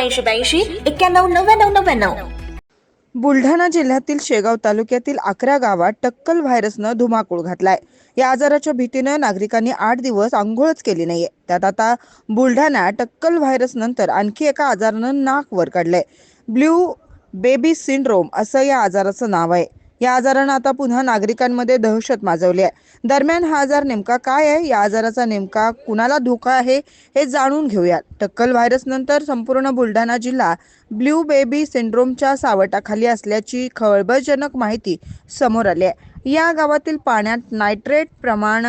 चौऱ्याऐंशी ब्याऐंशी एक्क्याण्णव नव्याण्णव नव्याण्णव. बुलढाणा जिल्ह्यातील शेगाव तालुक्यातील अकरा गावात टक्कल व्हायरसनं धुमाकूळ घातलाय. या आजाराच्या भीतीनं नागरिकांनी आठ दिवस आंघोळच केली नाहीये. त्यात आता बुलढाणा टक्कल व्हायरस नंतर आणखी एका आजारानं नाक वर काढलंय. ब्ल्यू बेबी सिंड्रोम असं या आजाराचं नाव आहे. या आजारानं आता पुन्हा नागरिकांमध्ये दहशत माजवली आहे. दरम्यान हा आजार नेमका काय आहे? या आजाराचा नेमका कुणाला धोका आहे? हे जाणून घेऊयात. टक्कल व्हायरस नंतर संपूर्ण बुलढाणा जिल्हा ब्ल्यू बेबी सिंड्रोमच्या सावटाखाली असल्याची खळबळजनक माहिती समोर आली आहे. या गावातील पाण्यात नायट्रेट प्रमाण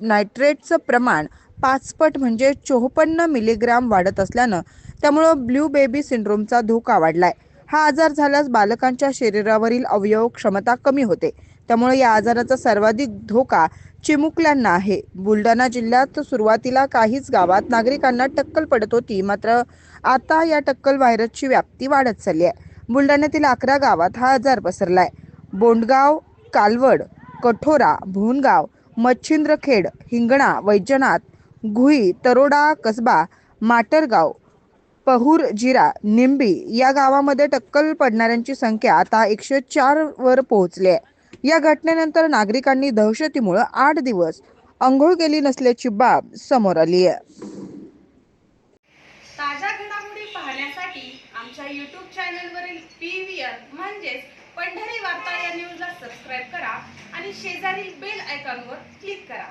नायट्रेटचं प्रमाण पाचपट म्हणजे चोपन्न मिलीग्राम वाढत असल्यानं त्यामुळं ब्ल्यू बेबी सिंड्रोमचा धोका वाढलाय. हा आजार झाल्यास बालकांच्या शरीरावरील अवयव क्षमता कमी होते. त्यामुळे या आजाराचा सर्वाधिक धोका चिमुकल्यांना आहे. बुलढाणा जिल्ह्यात सुरुवातीला काहीच गावात नागरिकांना टक्कल पडत होती मात्र आता या टक्कल व्हायरसची व्याप्ती वाढत चालली आहे. बुलढाण्यातील अकरा गावात हा आजार पसरलाय. बोंडगाव कालवड कठोरा भोनगाव मच्छिंद्रखेड हिंगणा वैजनाथ घुई तरोडा कसबा माटरगाव पहूर जिरा निंबी या गावामध्ये टक्कल पडणाऱ्यांची संख्या आता एकशे चार वर पोहोचली आहे. या घटनेनंतर नागरिकांनी दहशतीमुळे आठ दिवस अंघोळ केली नसल्याची बाब समोर आली आहे. ताज्या घडामोडी पाहण्यासाठी आमच्या यूट्यूब चॅनलवरील पी व्ही आर म्हणजेच पंढरी वार्ता या न्यूजला सबस्क्राईब करा आणि शेजारील बेल आयकॉनवर क्लिक करा.